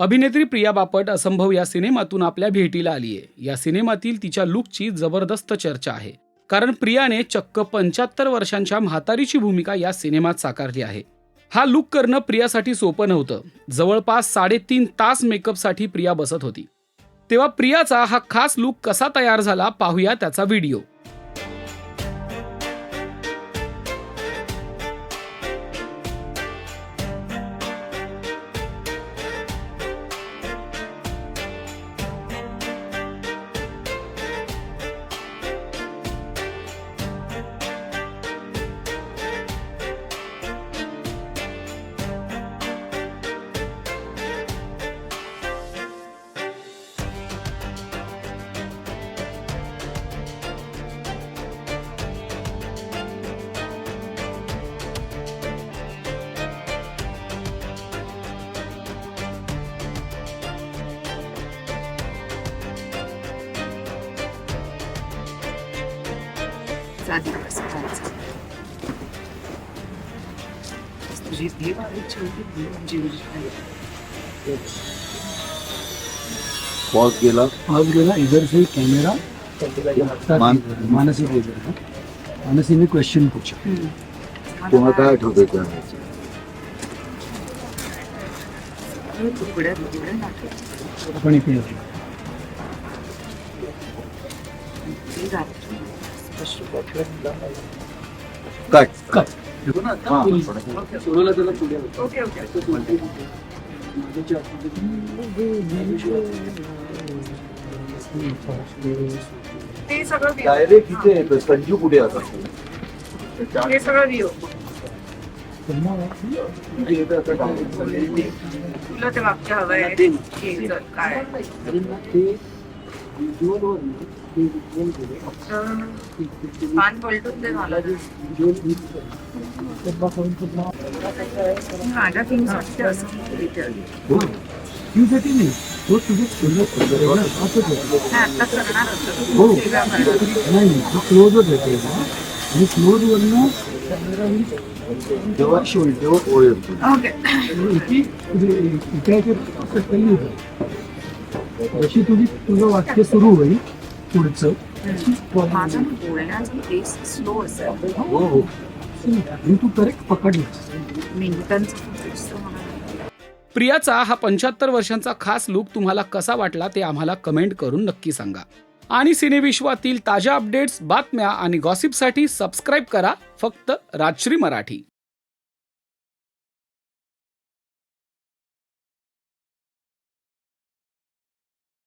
अभिनेत्री प्रिया बापट असंभव या सिनेमातून आपल्या भेटीला आली आहे या सिनेमातील तिच्या लुकची जबरदस्त चर्चा आहे. कारण प्रियाने चक्क पंच्याहत्तर वर्षांच्या म्हातारीची भूमिका या सिनेमात साकारली आहे. हा लुक करणं प्रियासाठी सोपं नव्हतं. जवळपास साडेतीन तास मेकअपसाठी प्रिया बसत होती. तेव्हा प्रियाचा हा खास लुक कसा तयार झाला पाहूया त्याचा व्हिडिओ. करायचं तुझी ती वाढायची होती जीवजी पॉज गेला आज गेला इधर से कैमरा मान- मानसी को इधर है। मानसी ने क्वेश्चन पूछा तुम्हाला काय आठवतंय त्या. आपण इथे ती सगळं. डायरेक्ट इथे येतं. संजू कुठे आता. हे सगळं वियो. तुला ते मागच्या हवंय हे जर काय. तर पान पलटून माझ्या असं तुझ्यासाठी नाही तो तुझे क्लोज आता हो. नाही तो क्लोजच येते आणि क्लोज वरनं जेव्हा शिवल तेव्हा ओळ येतो ओके इथे कमी होतं जशी तुझी तुझं वाक्य सुरू होईल पुढचं. माझा ना बोलण्याचा पेस स्लो असेल. हो हो. तू करेक्ट मिनिटांचं. प्रियाचा हा पंच्याहत्तर वर्षांचा खास लुक तुम्हाला कसा वाटला ते आम्हाला कमेंट करून नक्की सांगा. आणि सिनेविश्वातील ताज्या अपडेट्स बातम्या आणि गॉसिपसाठी सबस्क्राईब करा फक्त राजश्री मराठी.